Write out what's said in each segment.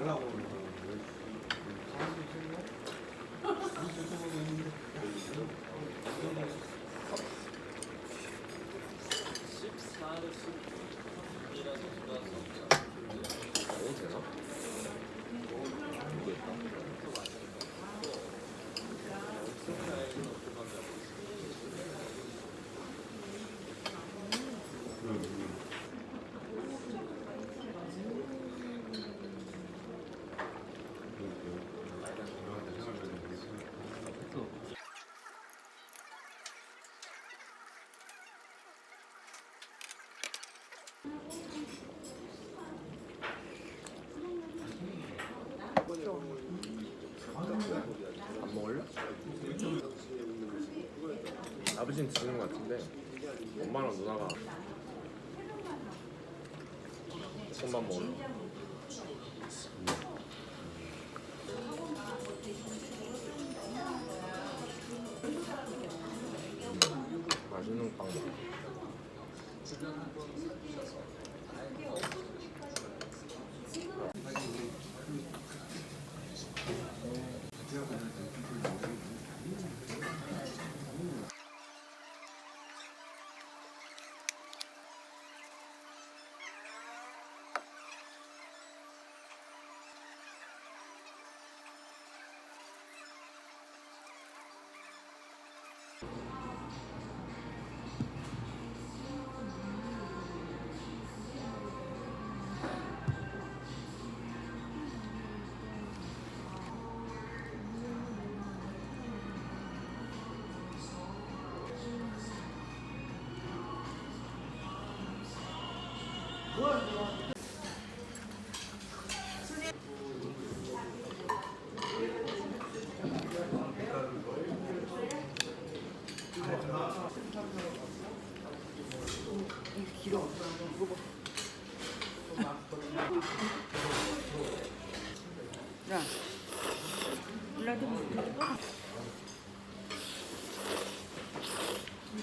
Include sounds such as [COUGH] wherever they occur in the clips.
가려고 그러는 거야. 사람도 있었나? 진짜 저번에 했는데. 14를 이라 선수가 먹어도 되나? 안 먹을래? 아버지는 드시는 것 같은데 엄마랑 누나가 볶음밥 먹을래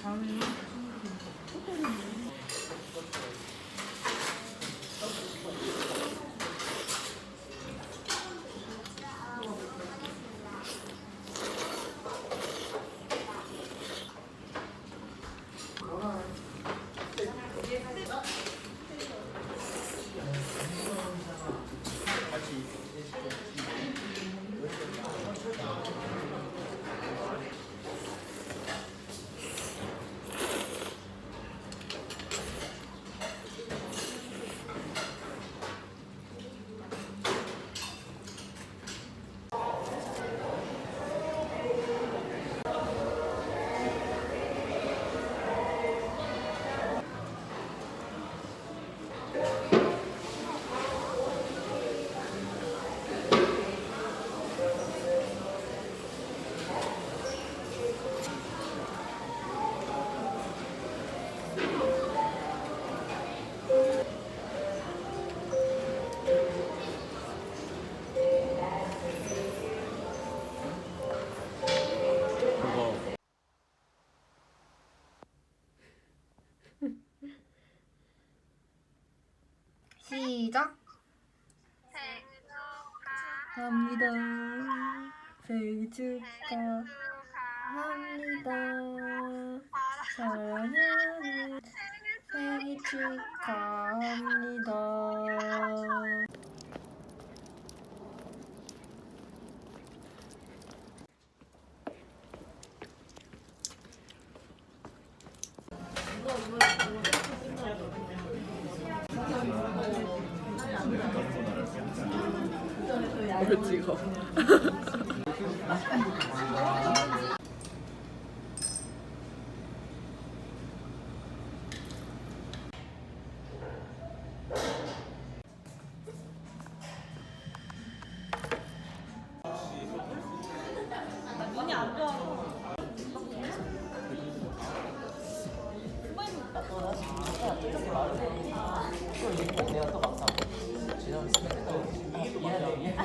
다음에 그 시작. 합니다. 생일 축하합니다. 사랑하는 생일 축하합니다. 뭘 찍어? 진짜 꼬 시겠네.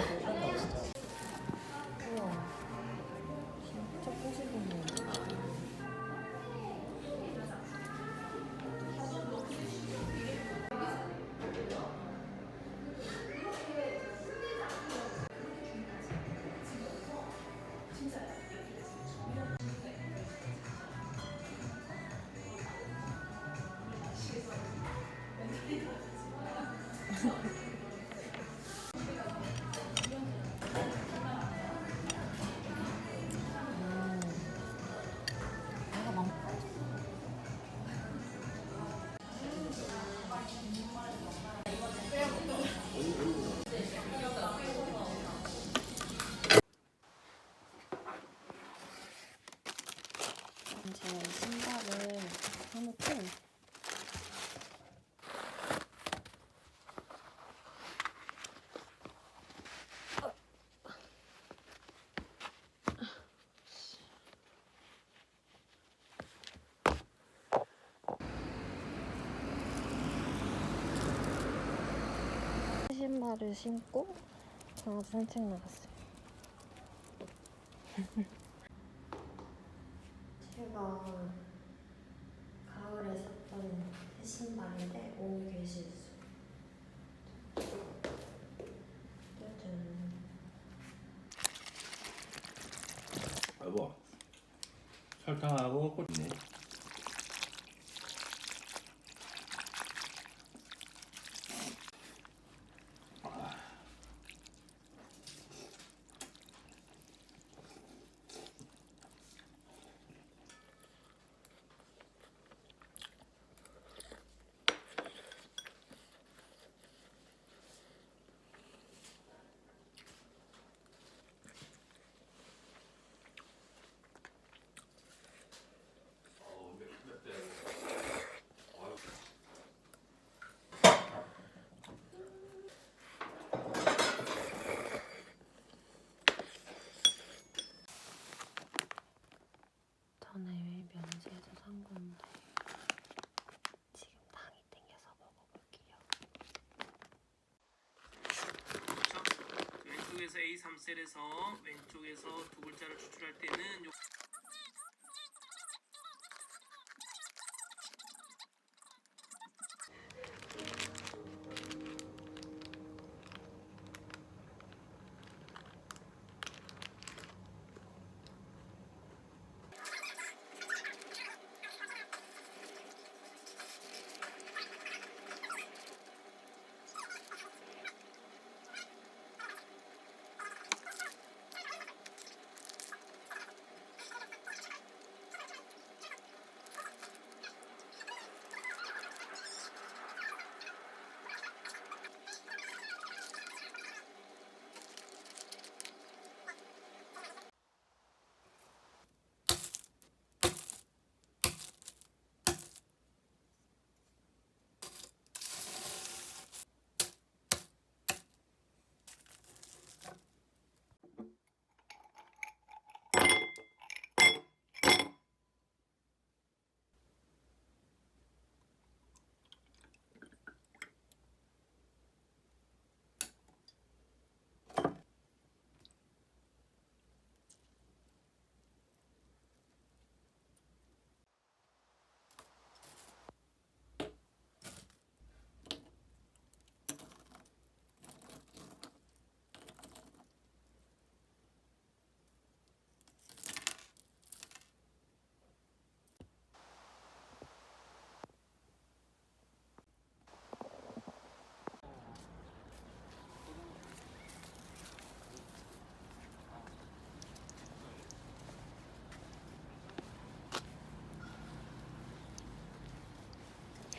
신발을 신고 강아지 산책 나갔어요. [LAUGHS] 제가 가을에 샀던 새 신발인데 오늘 개시했어. 짜잔. 여보 설탕하고 꽃네 전에 면세에서 산 건데 지금 당이 땡겨서 먹어볼게요. 왼쪽에서 A3셀에서 왼쪽에서 두 글자를 추출할 때는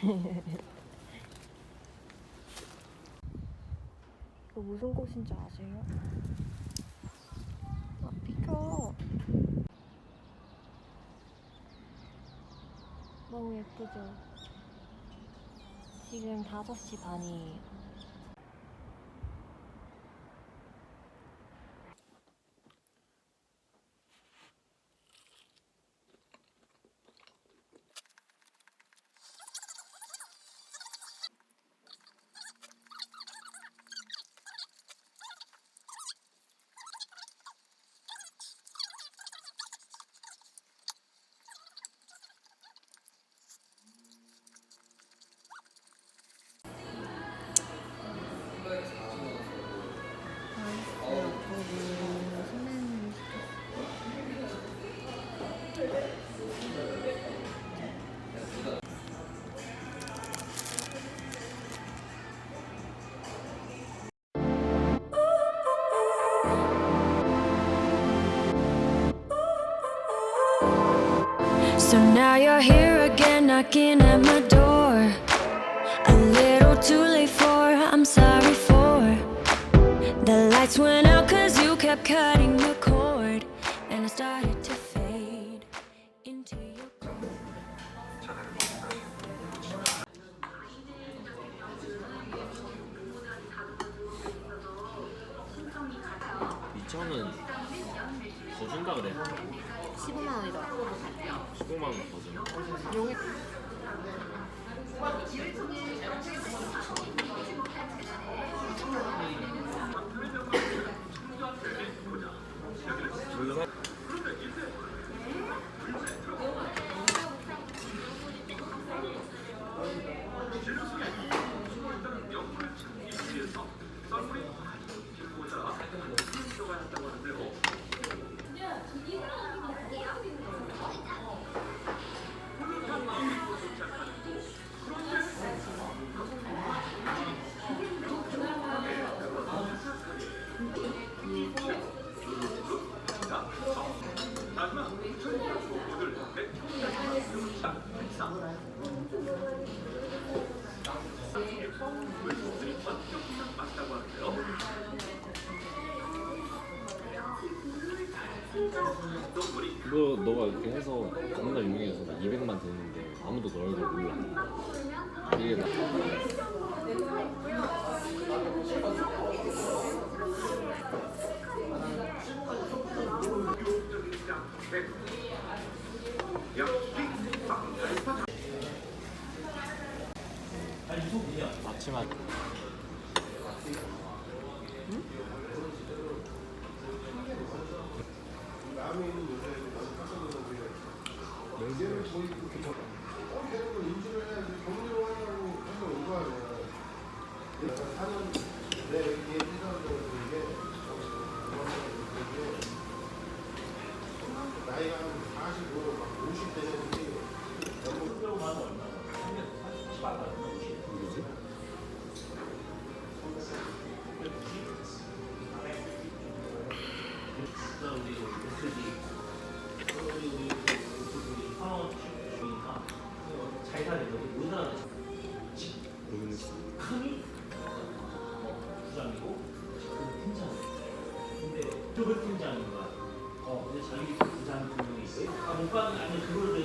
이거 무슨 꽃인지 아세요? 아, 비켜. 너무 예쁘죠? 지금 5시 반이에요. So now you're here again, knocking at my door. A little too late for, I'm sorry for. The lights went out cause you kept cutting the cord. And I started to fade into your. 이천은 더 준다 그래. 15만 원이더라고. 15만 원 버전. 여기 아침만 우리 우리 우리 그걸 팀장인 거야. 어, 근데 자기 부장 그 분명히 있어요. 아, 못 봤는데, 아니, 그거를